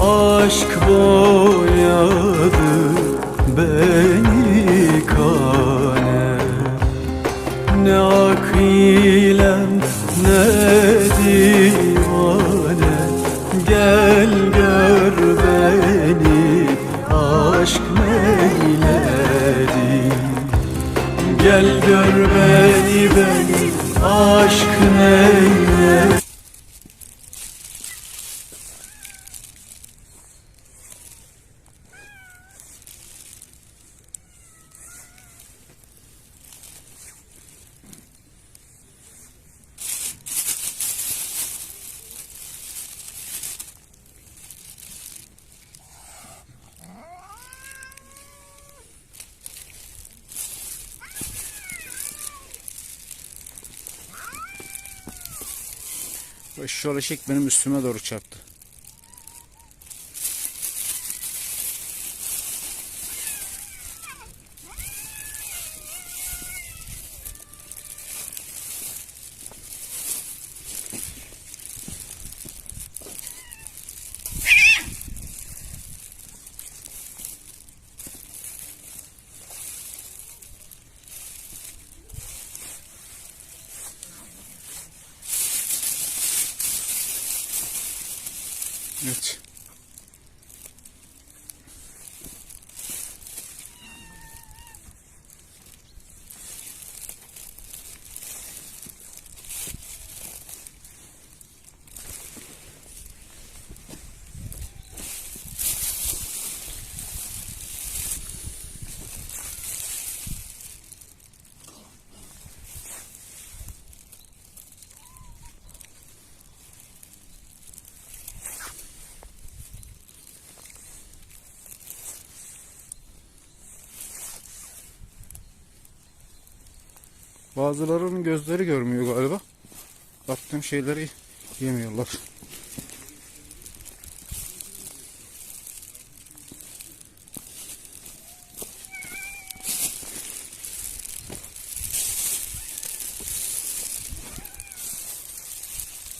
Aşk boyadı beni kane Ne akilem ne divane. Gel gör beni aşk meyledi Gel gör beni beni aşk neyledi? Ve şu eşek benim üstüme doğru çarptı. Evet. Bazılarının gözleri görmüyor galiba. Attığım şeyleri yemiyorlar.